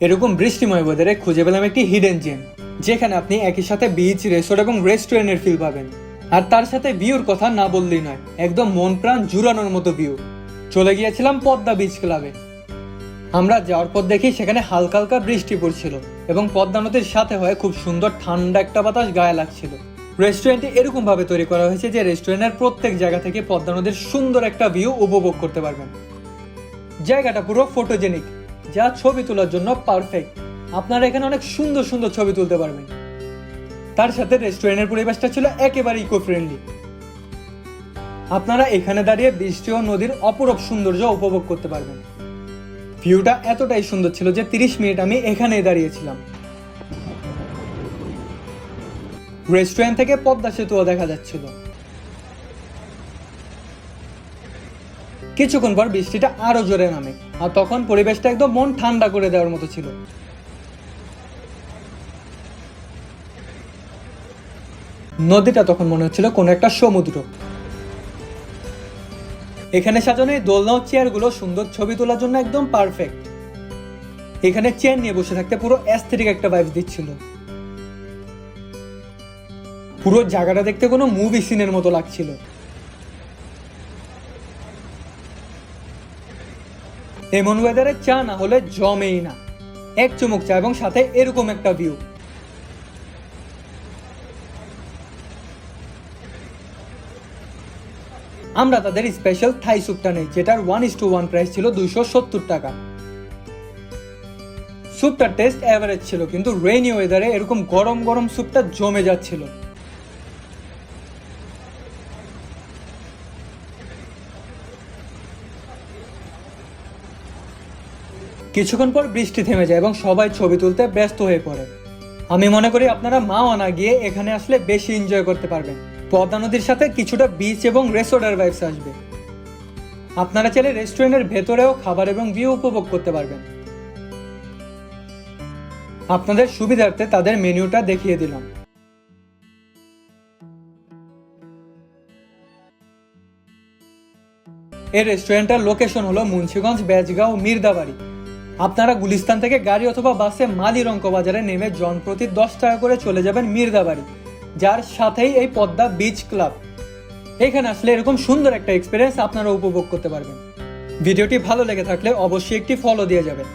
এরকম বৃষ্টিময় ওয়েদারে খুঁজে পেলাম একটি হিডেন জেম যেখানে আপনি একই সাথে বিচ রেসোর্ট এবং রেস্টুরেন্টের ফিল পাবেন। আর তার সাথে ভিউর কথা না বললেই নয়, একদম মন প্রাণ জুড়ানোর মতো ভিউ চলে গিয়েছিলাম পদ্মা বিচ ক্লাবে আমরা যাওয়ার পর দেখি সেখানে হালকা হালকা বৃষ্টি পড়ছিল এবং পদ্মা নদীর সাথে হয়ে খুব সুন্দর ঠান্ডা একটা বাতাস গায়ে লাগছিল। রেস্টুরেন্টটি এরকম ভাবে তৈরি করা হয়েছে যে রেস্টুরেন্টের প্রত্যেক জায়গা থেকে পদ্মা নদীর সুন্দর একটা ভিউ উপভোগ করতে পারবেন। জায়গাটা পুরো ফটোজেনিক যা ছবি তোলার জন্য পারফেক্ট আপনারা এখানে অনেক সুন্দর সুন্দর ছবি তুলতে পারবেন। তার সাথে রেস্টুরেন্টের পরিবেশটা ছিল একেবারে ইকো ফ্রেন্ডলি আপনারা এখানে দাঁড়িয়ে বৃষ্টি ও নদীর অপরূপ সৌন্দর্য উপভোগ করতে পারবেন। ভিউটা এতটাই সুন্দর ছিল যে তিরিশ মিনিট আমি এখানেই দাঁড়িয়েছিলাম। রেস্টুরেন্ট থেকে পদ্মা সেতুও দেখা যাচ্ছিল। কিছুক্ষণ পর বৃষ্টিটা আরও জোরে নামে, আর তখন পরিবেশটা একদম মন ঠান্ডা করে দেওয়ার মতো ছিল। নদীটা তখন মনে হচ্ছিল কোনো একটা সমুদ্র। এখানে সাজানো এই দোলনা চেয়ারগুলো সুন্দর ছবি তোলার জন্য একদম পারফেক্ট। এখানে চেয়ার নিয়ে বসে থাকতে পুরো অ্যাস্থেটিক একটা ভাইব দিচ্ছিল। পুরো জায়গাটা দেখতে কোনো মুভি সিনের মতো লাগছিল। এমন ওয়েদারে চা না হলে জমেই না। এক চুমুক চা এবং সাথে এরকম একটা ভিউ আমরা তাদের স্পেশাল থাই স্যুপটা নেই, যেটার one is to one price ছিল দুইশো সত্তর টাকা। স্যুপটার টেস্ট অ্যাভারেজ ছিল, কিন্তু রেইনি ওয়েদারে এরকম গরম গরম স্যুপটা জমে যাচ্ছিল। কিছুক্ষণ পর বৃষ্টি থেমে যায় এবং সবাই ছবি তুলতে ব্যস্ত হয়ে পড়ে। আমি মনে করি আপনারা মাও না গিয়ে এখানে আসলে বেশি এনজয় করতে পারবেন। পদ্মা নদীর সাথে কিছুটা বিচ এবং রেসোর্টের ভাইবস আসবে। আপনারা চাইলে রেস্টুরেন্টের ভেতরেও খাবার এবং ভিউ উপভোগ করতে পারবেন। আপনাদের সুবিধার্থে তাদের মেনুটা দেখিয়ে দিলাম। এই রেস্টুরেন্টের লোকেশন হলো মুন্সিগঞ্জ বেজগাঁও মির্দাবাড়ি। আপনারা গুলিস্তান থেকে গাড়ি অথবা বাসে মালিরঙ্ক বাজারে নেমে জনপ্রতি দশ টাকা করে চলে যাবেন মির্দাবাড়ি, যার সাথেই এই পদ্মা বিচ ক্লাব এখানে আসলে এরকম সুন্দর একটা এক্সপিরিয়েন্স আপনারা উপভোগ করতে পারবেন। ভিডিওটি ভালো লেগে থাকলে অবশ্যই একটি ফলো দিয়ে যাবেন।